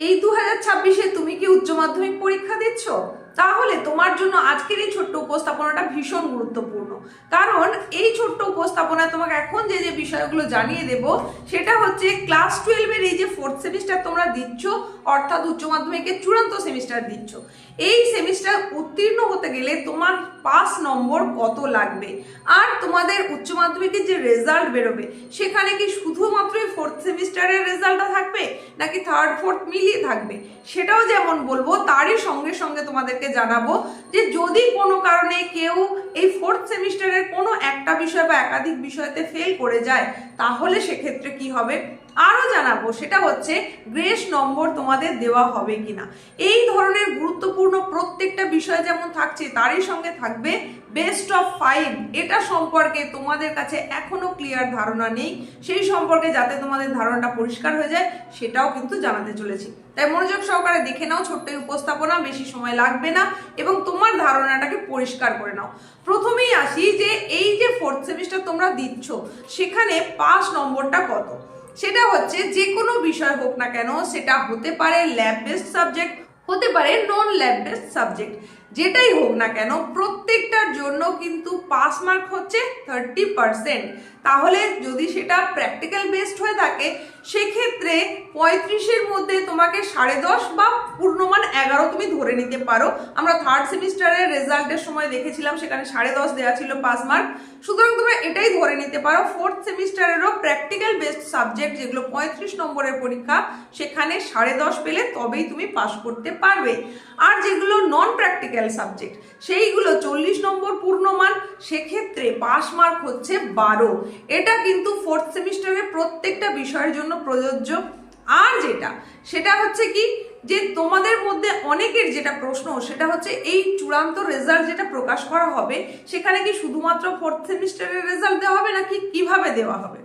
এই দু হাজার ছাব্বিশে তুমি কি উচ্চ মাধ্যমিক পরীক্ষা দিচ্ছ? তাহলে তোমার জন্য আজকের এই ছোট্ট উপস্থাপনাটা ভীষণ গুরুত্বপূর্ণ। কারণ এই ছোট্ট উপস্থাপনায় তোমাকে এখন যে যে বিষয়গুলো জানিয়ে দেব, সেটা হচ্ছে ক্লাস টুয়েলভের এই যে ফোর্থ সেমিস্টার তোমরা দিচ্ছ অর্থাৎ উচ্চ মাধ্যমিকের চূড়ান্ত সেমিস্টার দিচ্ছ। এই সেমিস্টার উত্তীর্ণ হতে গেলে তোমার পাস নম্বর কত লাগবে? আর তোমাদের উচ্চ মাধ্যমিকের যে রেজাল্ট বেরোবে, সেখানে কি শুধুমাত্রই ফোর্থ সেমিস্টারের রেজাল্টটা থাকবে, নাকি থার্ড ফোর্থ মিলিয়ে থাকবে? সেটাও যেমন বলব, তারই সঙ্গে সঙ্গে তোমাদেরকে জানাব যে যদি কোনো কারণে কেউ এই ফোর্থ সেমিস্টারের কোনো একটা বিষয় বা একাধিক বিষয়তে ফেল করে যায়, তাহলে সেক্ষেত্রে কি হবে? আরও জানাব, সেটা হচ্ছে গ্রেস নম্বর তোমাদের দেওয়া হবে কিনা। এই ধরনের গুরুত্বপূর্ণ প্রত্যেকটা বিষয় যেমন থাকছে, তারই সঙ্গে থাকবে বেস্ট অফ ফাইভ এটা সম্পর্কে তোমাদের কাছে এখনও ক্লিয়ার ধারণা নেই। সেই সম্পর্কে যাতে তোমাদের ধারণাটা পরিষ্কার হয়ে যায়, সেটাও কিন্তু জানাতে চলেছি। তাই মনোযোগ সহকারে দেখে নাও, ছোট্ট উপস্থাপনা, বেশি সময় লাগবে না এবং তোমার ধারণাটাকে পরিষ্কার করে নাও। প্রথমেই আসি যে, এই যে ফোর্থ সেমিস্টার তোমরা দিচ্ছ, সেখানে পাস নম্বরটা কত? সেটা হচ্ছে যে কোনো বিষয় হোক না কেন, সেটা হতে পারে ল্যাব বেসড সাবজেক্ট হতে পারে নন ল্যাব বেসড সাবজেক্ট যেটাই হোক না কেন, প্রত্যেকটার জন্য কিন্তু পাস মার্ক হচ্ছে থার্টি পার্সেন্ট তাহলে যদি সেটা প্র্যাকটিক্যাল বেসড হয়ে থাকে সেক্ষেত্রে পঁয়ত্রিশের মধ্যে তোমাকে সাড়ে দশ বা পূর্ণমান এগারো তুমি ধরে নিতে পারো। আমরা থার্ড সেমিস্টারের রেজাল্টের সময় দেখেছিলাম, সেখানে সাড়ে দশ দেওয়া ছিল পাস মার্ক সুতরাং তোমরা এটাই ধরে নিতে পারো ফোর্থ সেমিস্টারেরও প্র্যাকটিক্যাল বেসড সাবজেক্ট যেগুলো পঁয়ত্রিশ নম্বরের পরীক্ষা, সেখানে সাড়ে দশ পেলে তবেই তুমি পাস করতে পারবে। আর যেগুলো নন প্র্যাকটিক্যাল সাবজেক্ট সেইগুলো চল্লিশ নম্বর পূর্ণমান, সেক্ষেত্রে পাস মার্ক হচ্ছে বারো। এটা কিন্তু ফোর্থ সেমিস্টারের প্রত্যেকটা বিষয়ের জন্য প্রযোজ্য। আর যেটা, সেটা হচ্ছে কি যে তোমাদের মধ্যে অনেকের যেটা প্রশ্ন, সেটা হচ্ছে এই চূড়ান্ত রেজাল্ট যেটা প্রকাশ করা হবে, সেখানে কি শুধুমাত্র ফোর্থ সেমিস্টারের রেজাল্ট দেওয়া হবে নাকি কীভাবে দেওয়া হবে?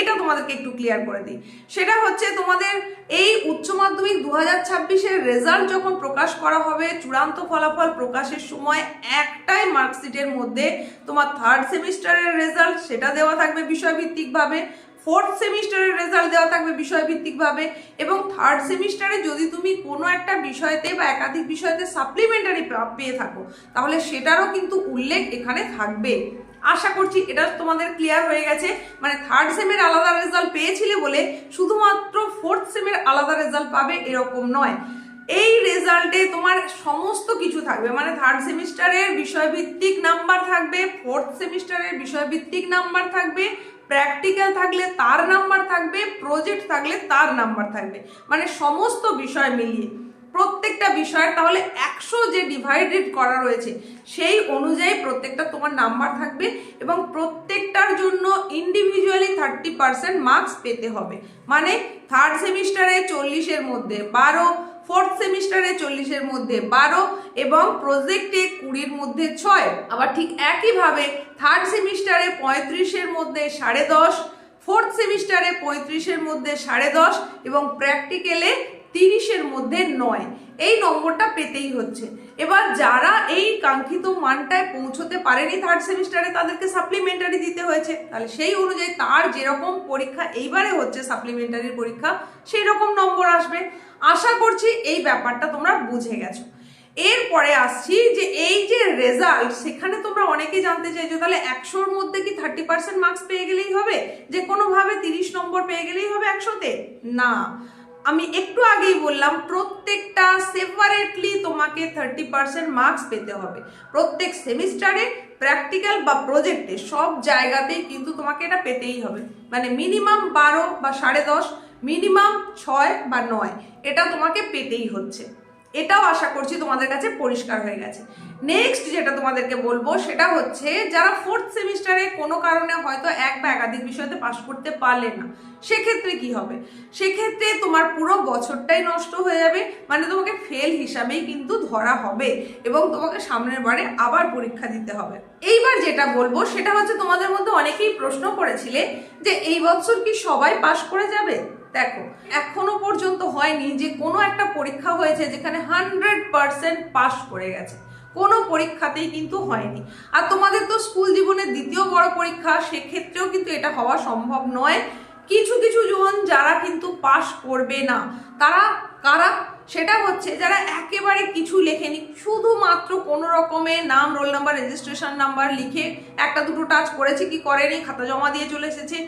এটা তোমাদেরকে একটু ক্লিয়ার করে দিই। সেটা হচ্ছে তোমাদের এই উচ্চ মাধ্যমিক দু হাজার ছাব্বিশের রেজাল্ট যখন প্রকাশ করা হবে, চূড়ান্ত ফলাফল প্রকাশের সময় একটাই মার্কশিটের মধ্যে তোমার থার্ড সেমিস্টারের রেজাল্ট সেটা দেওয়া থাকবে বিষয়ভিত্তিকভাবে। ফোর্থ সেমিস্টারের রেজাল্ট দেওয়া থাকবে বিষয়ভিত্তিকভাবে এবং থার্ড সেমিস্টারে যদি তুমি কোনো একটা বিষয়তে বা একাধিক বিষয়তে সাপ্লিমেন্টারি পেয়ে থাকো, তাহলে সেটারও কিন্তু উল্লেখ এখানে থাকবে। আশা করছি এটা তোমাদের ক্লিয়ার হয়ে গেছে। মানে থার্ড সেমের আলাদা রেজাল্ট পেয়েছিলে বলে শুধুমাত্র ফোর্থ সেমের আলাদা রেজাল্ট পাবে এরকম নয়। এই রেজাল্টে তোমার সমস্ত কিছু থাকবে। মানে থার্ড সেমিস্টারের বিষয়ভিত্তিক নাম্বার থাকবে ফোর্থ সেমিস্টারের বিষয়ভিত্তিক নাম্বার থাকবে প্র্যাকটিক্যাল থাকলে তার নাম্বার থাকবে প্রজেক্ট থাকলে তার নাম্বার থাকবে। মানে সমস্ত বিষয় মিলিয়ে। প্রত্যেকটা বিষয়ের তাহলে একশো যে ডিভাইডেড করা রয়েছে, সেই অনুযায়ী প্রত্যেকটা তোমার নাম্বার থাকবে এবং প্রত্যেকটার জন্য ইন্ডিভিজুয়ালি থার্টি পার্সেন্ট মার্কস পেতে হবে। মানে থার্ড সেমিস্টারে চল্লিশের মধ্যে বারো ফোর্থ সেমিস্টারে চল্লিশের মধ্যে বারো এবং প্রজেক্টে কুড়ির মধ্যে ছয়। আবার ঠিক একইভাবে থার্ড সেমিস্টারে পঁয়ত্রিশের মধ্যে সাড়ে দশ ফোর্থ সেমিস্টারে পঁয়ত্রিশের মধ্যে সাড়ে দশ এবং প্র্যাকটিক্যালে তিরিশের মধ্যে নয়। এই নম্বরটা পেতেই হচ্ছে। এবার যারা এই কাঙ্ক্ষিত মানটায় পৌঁছতে পারেনি থার্ড সেমিস্টারে তাদেরকে সাপ্লিমেন্টারি দিতে হয়েছে। তাহলে সেই অনুযায়ী তার যেরকম পরীক্ষা এইবারে হচ্ছে সাপ্লিমেন্টারির পরীক্ষা সেই রকম নম্বর আসবে। আশা করছি এই ব্যাপারটা তোমরা বুঝে গেছো। এরপরে আসছি যে এই যে রেজাল্ট সেখানে তোমরা অনেকেই জানতে চাইছো, তাহলে একশোর মধ্যে কি থার্টি পার্সেন্ট মার্কস পেয়ে গেলেই হবে? যে কোনোভাবে তিরিশ নম্বর পেয়ে গেলেই হবে একশোতে? না। আমি একটু আগেই বললাম, প্রত্যেকটা সেপারেটলি তোমাকে থার্টি পার্সেন্ট মার্কস পেতে হবে। প্রত্যেক সেমিস্টারে প্র্যাকটিক্যাল বা প্রজেক্টে সব জায়গাতেই কিন্তু তোমাকে এটা পেতেই হবে। মানে মিনিমাম বারো বা সাড়ে দশ মিনিমাম ছয় বা নয়, এটা তোমাকে পেতেই হচ্ছে। এটাও আশা করছি তোমাদের কাছে পরিষ্কার হয়ে গেছে। নেক্সট যেটা তোমাদেরকে বলব সেটা হচ্ছে, যারা ফোর্থ সেমিস্টারে কোনো কারণে হয়তো এক বা একাধিক বিষয়তে পাশ করতে পারলে না, সেক্ষেত্রে কি হবে? সেক্ষেত্রে তোমার পুরো বছরটাই নষ্ট হয়ে যাবে মানে তোমাকে ফেল হিসাবেই কিন্তু ধরা হবে এবং তোমাকে সামনের বারে আবার পরীক্ষা দিতে হবে। এইবার যেটা বলব সেটা হচ্ছে, তোমাদের মধ্যে অনেকেই প্রশ্ন করেছিলে যে এই বছর কি সবাই পাশ করে যাবে? দেখো, এখনও পর্যন্ত হয়নি যে কোনো একটা পরীক্ষা হয়েছে যেখানে হান্ড্রেড পার্সেন্ট পাশ করে গেছে। কোনো পরীক্ষাতেই কিন্তু হয়নি। আর তোমাদের তো স্কুল জীবনের দ্বিতীয় বড় পরীক্ষা, সেক্ষেত্রেও কিন্তু এটা হওয়া সম্ভব নয়। কিছু কিছু জন যারা কিন্তু পাশ করবে না, তারা, কারা? সেটা হচ্ছে যারা একেবারে কিছু লেখেনি, শুধুমাত্র কোনো রকমে নাম রোল নাম্বার রেজিস্ট্রেশন নাম্বার লিখে একটা দুটো টাচ করেছে, কি করেনি, খাতা জমা দিয়ে চলে এসেছে।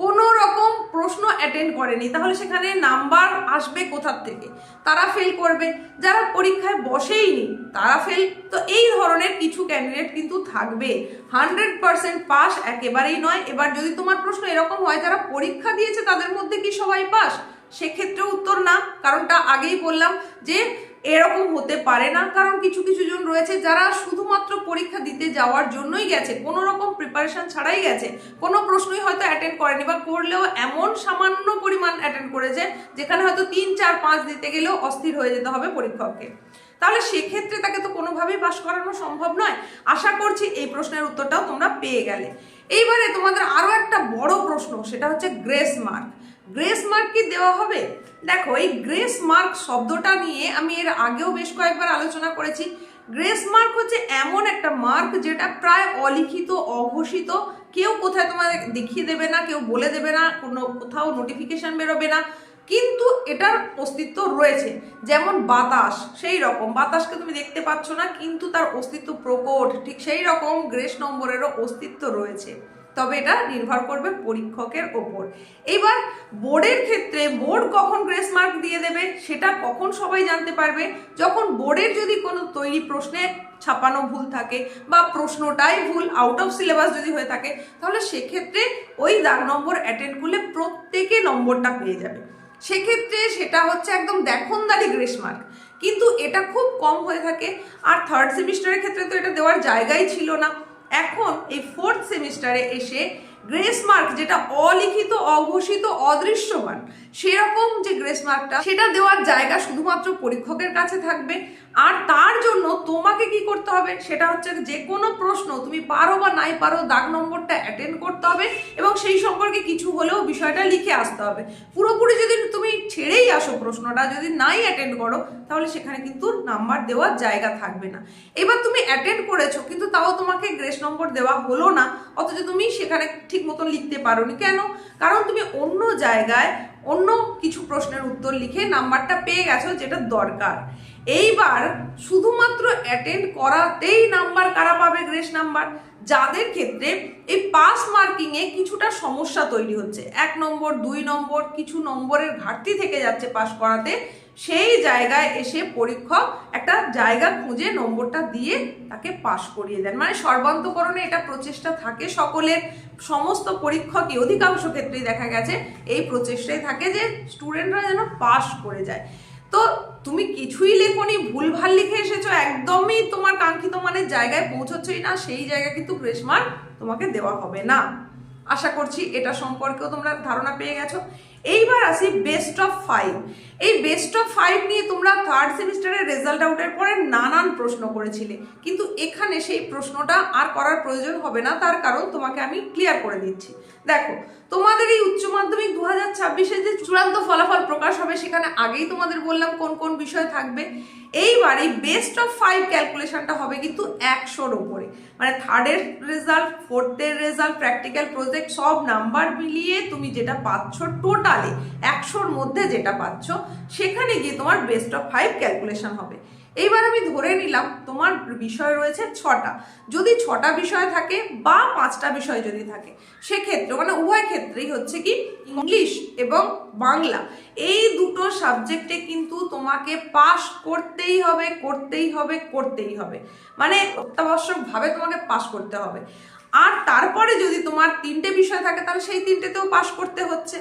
কোনো রকম প্রশ্ন অ্যাটেন্ড করেনি। তাহলে সেখানে নাম্বার আসবে কোথার থেকে? তারা ফেল করবে। যারা পরীক্ষায় বসেইনি, তারা ফেল তো এই ধরনের কিছু ক্যান্ডিডেট কিন্তু থাকবে। হান্ড্রেড পার্সেন্ট পাস একেবারেই নয়। এবার যদি তোমার প্রশ্ন এরকম হয়, যারা পরীক্ষা দিয়েছে তাদের মধ্যে কি সবাই পাস সেক্ষেত্রে উত্তর না। কারণটা আগেই বললাম যে এরকম হতে পারে না, কারণ কিছু কিছু জন রয়েছে যারা শুধুমাত্র পরীক্ষা দিতে যাওয়ার জন্যই গেছে, কোনো রকম প্রিপারেশন ছাড়াই গেছে। কোনো প্রশ্নই হয়তো অ্যাটেন্ড করেনি বা করলেও এমন সামান্য পরিমাণ অ্যাটেন্ড করেছে, যেখানে হয়তো তিন, চার, পাঁচ দিতে গেলেও অস্থির হয়ে যেতে হবে পরীক্ষককে। তাহলে সেক্ষেত্রে তাকে তো কোনোভাবেই পাশ করানো সম্ভব নয়। আশা করছি এই প্রশ্নের উত্তরটাও তোমরা পেয়ে গেলে। এইবারে তোমাদের আরও একটা বড় প্রশ্ন, সেটা হচ্ছে গ্রেস মার্ক গ্রেস মার্ক কি দেওয়া হবে? দেখো, এই গ্রেস মার্ক শব্দটা নিয়ে আমি এর আগেও বেশ কয়েকবার আলোচনা করেছি। গ্রেস মার্ক হচ্ছে এমন একটা মার্ক যেটা প্রায় অলিখিত, অঘোষিত। কেউ কোথায় তোমাদের দেখিয়ে দেবে না, কেউ বলে দেবে না, কোনো কোথাও নোটিফিকেশন বেরোবে না। কিন্তু এটার অস্তিত্ব রয়েছে। যেমন বাতাস, সেই রকম। বাতাসকে তুমি দেখতে পাচ্ছ না, কিন্তু তার অস্তিত্ব প্রকট। ঠিক সেই রকম গ্রেস নম্বরেরও অস্তিত্ব রয়েছে। তবে এটা নির্ভর করবে পরীক্ষকের ওপর। এবার বোর্ডের ক্ষেত্রে বোর্ড কখন গ্রেস মার্ক দিয়ে দেবে সেটা কখন সবাই জানতে পারবে? যখন বোর্ডের যদি কোনো তৈরি প্রশ্নে ছাপানো ভুল থাকে বা প্রশ্নটাই ভুল আউট অফ সিলেবাস যদি হয়ে থাকে, তাহলে সেক্ষেত্রে ওই দাগ নম্বর অ্যাটেন্ড করলে প্রত্যেকে নম্বরটা পেয়ে যাবে। সেক্ষেত্রে সেটা হচ্ছে একদম দেখনদারি গ্রেস মার্ক। কিন্তু এটা খুব কম হয়ে থাকে। আর থার্ড সেমিস্টারের ক্ষেত্রে তো এটা দেওয়ার জায়গাই ছিল না। এখন এই ফোর্থ সেমিস্টারে এসে গ্রেস মার্ক যেটা অলিখিত, অঘোষিত, অদৃশ্যমান, সেরকম যে গ্রেস মার্কটা সেটা দেওয়ার জায়গা শুধুমাত্র পরীক্ষকের কাছে থাকবে। আর তার জন্য তোমাকে কি করতে হবে? সেটা হচ্ছে যে কোনো প্রশ্ন তুমি পারো বা নাই পারো, দাগ নম্বরটা অ্যাটেন্ড করতে হবে এবং সেই সম্পর্কে কিছু হলেও বিষয়টা লিখে আসতে হবে। পুরোপুরি যদি তুমি ছেড়েই আসো প্রশ্নটা, যদি নাই অ্যাটেন্ড করো, তাহলে সেখানে কিন্তু নাম্বার দেওয়ার জায়গা থাকবে না। এবার তুমি অ্যাটেন্ড করেছ, কিন্তু তাও তোমাকে গ্রেস নম্বর দেওয়া হলো না, অথচ তুমি সেখানে ঠিক মতো লিখতে পারোনি। কেন? কারণ তুমি অন্য জায়গায় অন্য কিছু প্রশ্নের উত্তর লিখে নাম্বারটা পেয়ে গেছো যেটা দরকার। এইবার শুধুমাত্র অ্যাটেন্ড করাতেই নাম্বার কারা পাবে গ্রেস নাম্বার? যাদের ক্ষেত্রে এই পাস মার্কিংয়ে কিছুটা সমস্যা তৈরি হচ্ছে। এক নম্বর, দুই নম্বর, কিছু নম্বরের ঘাটতি থেকে যাচ্ছে পাস করাতে। সেই জায়গায় এসে পরীক্ষক একটা জায়গা খুঁজে নম্বরটা দিয়ে তাকে পাশ করিয়ে দেন। মানে সর্বান্তকরণে এটা প্রচেষ্টা থাকে সকলের। সমস্ত পরীক্ষকই, অধিকাংশ ক্ষেত্রেই দেখা গেছে এই প্রচেষ্টাই থাকে যে স্টুডেন্টরা যেন পাশ করে যায়। তো তুমি কিছুই লেখনি, ভুলভাল লিখে এসেছ, একদমই তোমার কাঙ্ক্ষিত মানের জায়গায় পৌঁছচ্ছই না, সেই জায়গা কিন্তু গ্রেস মার্ক তোমাকে দেওয়া হবে না। আশা করছি এটা সম্পর্কেও তোমরা ধারণা পেয়ে গেছো। এইবার আসি বেস্ট অফ ফাইভ এই বেস্ট অফ ফাইভ নিয়ে তোমরা থার্ড সেমিস্টারের রেজাল্ট আউটের পরে নানান প্রশ্ন করেছিলে। কিন্তু এখানে সেই প্রশ্নটা আর করার প্রয়োজন হবে না, তার কারণ তোমাকে আমি ক্লিয়ার করে দিচ্ছি। দেখো, তোমাদের এই উচ্চ মাধ্যমিক দু হাজার ছাব্বিশে যে চূড়ান্ত ফলাফল প্রকাশ হবে, সেখানে আগেই তোমাদের বললাম কোন কোন বিষয় থাকবে। এইবার এই বেস্ট অফ ফাইভ ক্যালকুলেশনটা হবে কিন্তু একশোর ওপরে মানে থার্ডের রেজাল্ট ফোর্থের রেজাল্ট প্র্যাকটিক্যাল প্রজেক্ট সব নাম্বার মিলিয়ে তুমি যেটা পাচ্ছ টোটালে একশোর মধ্যে যেটা পাচ্ছ, সেখানে গিয়ে তোমার বেস্ট অফ ফাইভ ক্যালকুলেশন হবে। এইবার আমি ধরে নিলাম তোমার বিষয় রয়েছে ছটা। যদি ছটা বিষয় থাকে বা পাঁচটা বিষয় যদি থাকে, সেক্ষেত্রে মানে উভয় ক্ষেত্রেই হচ্ছে কি ইংলিশ এবং বাংলা। এই দুটো সাবজেক্টে কিন্তু তোমাকে পাস করতেই হবে করতেই হবে করতেই হবে। মানে অত্যাবশ্যকভাবে তোমাকে পাস করতে হবে। আর তারপরে যদি তোমার তিনটে বিষয় থাকে, তাহলে সেই তিনটেতেও পাস করতে হচ্ছে।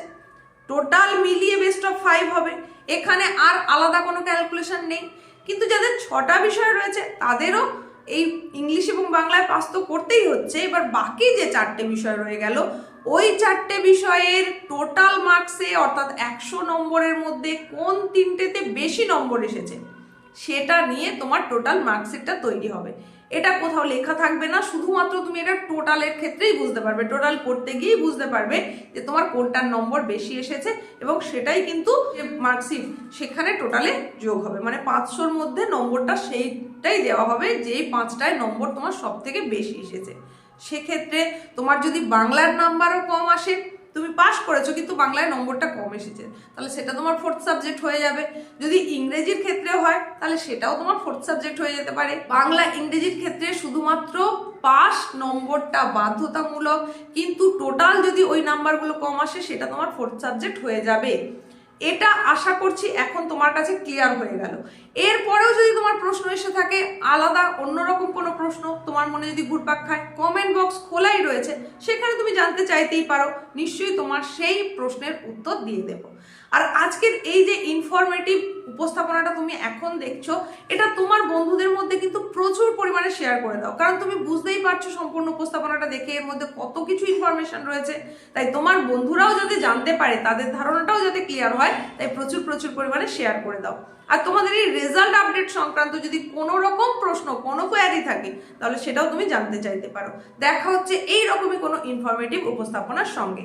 টোটাল মিলিয়ে বেস্ট অফ ফাইভ হবে। এখানে আর আলাদা কোনো ক্যালকুলেশন নেই। কিন্তু যাদের ছটা বিষয় রয়েছে, তাদেরও এই ইংলিশ এবং বাংলায় পাস তো করতেই হচ্ছে। এবার বাকি যে চারটে বিষয় রয়ে গেল, ওই চারটে বিষয়ের টোটাল মার্কসে অর্থাৎ একশো নম্বরের মধ্যে কোন তিনটেতে বেশি নম্বর এসেছে? সেটা নিয়ে তোমার টোটাল মার্কশিটটা তৈরি হবে। এটা কোথাও লেখা থাকবে না, শুধুমাত্র তুমি এটা টোটালের ক্ষেত্রেই বুঝতে পারবে। টোটাল করতে গিয়েই বুঝতে পারবে যে তোমার কোনটার নম্বর বেশি এসেছে এবং সেটাই কিন্তু মার্কশিট সেখানে টোটালে যোগ হবে। মানে পাঁচশোর মধ্যে নম্বরটা সেইটাই দেওয়া হবে যেই পাঁচটায় নম্বর তোমার সব থেকে বেশি এসেছে। সেক্ষেত্রে তোমার যদি বাংলার নাম্বারও কম আসে তুমি পাস করেছ, কিন্তু বাংলায় নম্বরটা কম এসেছে। তাহলে সেটা তোমার ফোর্থ সাবজেক্ট হয়ে যাবে। যদি ইংরেজির ক্ষেত্রে হয়, তাহলে সেটাও তোমার ফোর্থ সাবজেক্ট হয়ে যেতে পারে। বাংলা ইংরেজির ক্ষেত্রে শুধুমাত্র পাস নম্বরটা বাধ্যতামূলক, কিন্তু টোটাল যদি ওই নাম্বারগুলো কম আসে, সেটা তোমার ফোর্থ সাবজেক্ট হয়ে যাবে। এটা আশা করছি এখন তোমার কাছে ক্লিয়ার হয়ে গেল। এরপরেও যদি তোমার প্রশ্ন এসে থাকে, আলাদা, অন্যরকম কোনো প্রশ্ন তোমার মনে যদি ঘুরপাক খায় কমেন্ট বক্স খোলাই রয়েছে, সেখানে তুমি জানতে চাইতেই পারো, নিশ্চয়ই তোমার সেই প্রশ্নের উত্তর দিয়ে দেব। আর আজকের এই যে ইনফরমেটিভ উপস্থাপনাটা তুমি এখন দেখছ, এটা তোমার বন্ধুদের মধ্যে কিন্তু প্রচুর পরিমাণে শেয়ার করে দাও। কারণ তুমি বুঝতেই পারছ সম্পূর্ণ উপস্থাপনাটা দেখে এর মধ্যে কত কিছু ইনফরমেশন রয়েছে। তাই তোমার বন্ধুরাও যাতে জানতে পারে, তাদের ধারণাটাও যাতে ক্লিয়ার হয়, তাই প্রচুর প্রচুর পরিমাণে শেয়ার করে দাও। আর তোমাদের এই রেজাল্ট আপডেট সংক্রান্ত যদি কোনো রকম প্রশ্ন, কোনো কোয়ারি থাকে, তাহলে সেটাও তুমি জানতে চাইতে পারো। দেখা হচ্ছে এই রকমই কোনো ইনফরমেটিভ উপস্থাপনার সঙ্গে।